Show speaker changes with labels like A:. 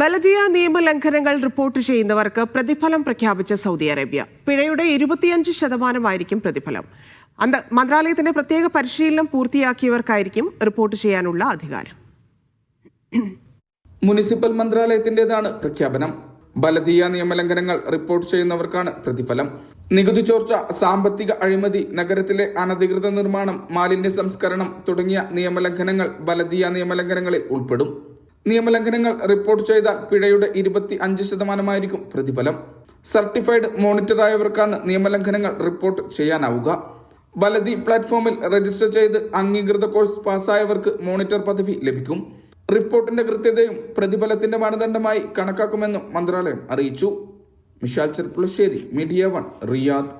A: Baladiya നിയമലംഘനങ്ങൾ report ചെയ്യുന്നവർക്ക് പ്രതിഫലം പ്രഖ്യാപിച്ച സൗദി അറേബ്യ. പിഴയുടെ ഇരുപത്തിയഞ്ച് ശതമാനമായിരിക്കും പ്രതിഫലം. അന്ത മന്ത്രാലയത്തിന്റെ പ്രത്യേക പരിശീലനം പൂർത്തിയാക്കിയവർക്കായിരിക്കും റിപ്പോർട്ട് ചെയ്യാനുള്ള അധികാരം.
B: മുനിസിപ്പൽ മന്ത്രാലയത്തിന്റേതാണ് പ്രഖ്യാപനം. ബലദീയ നിയമലംഘനങ്ങൾ റിപ്പോർട്ട് ചെയ്യുന്നവർക്കാണ് പ്രതിഫലം. നികുതി ചോർച്ച സാമ്പത്തിക അഴിമതി നഗരത്തിലെ അനധികൃത നിർമ്മാണം മാലിന്യ സംസ്കരണം തുടങ്ങിയ നിയമലംഘനങ്ങൾ ബലദീയ നിയമലംഘനങ്ങളിൽ ഉൾപ്പെടും. നിയമലംഘനങ്ങൾ റിപ്പോർട്ട് ചെയ്താൽ പിഴയുടെ ഇരുപത്തി അഞ്ച് ശതമാനമായിരിക്കും പ്രതിഫലം. സർട്ടിഫൈഡ് മോണിറ്റർ ആയവർക്കാണ് നിയമലംഘനങ്ങൾ റിപ്പോർട്ട് ചെയ്യാനാവുക. വലതി പ്ലാറ്റ്ഫോമിൽ രജിസ്റ്റർ ചെയ്ത് അംഗീകൃത കോഴ്സ് പാസ്സായവർക്ക് മോണിറ്റർ പദവി ലഭിക്കും. റിപ്പോർട്ടിന്റെ കൃത്യതയും പ്രതിഫലത്തിന്റെ മാനദണ്ഡമായി കണക്കാക്കുമെന്നും മന്ത്രാലയം അറിയിച്ചു. Mishal Cherpulassery media one Riyadh.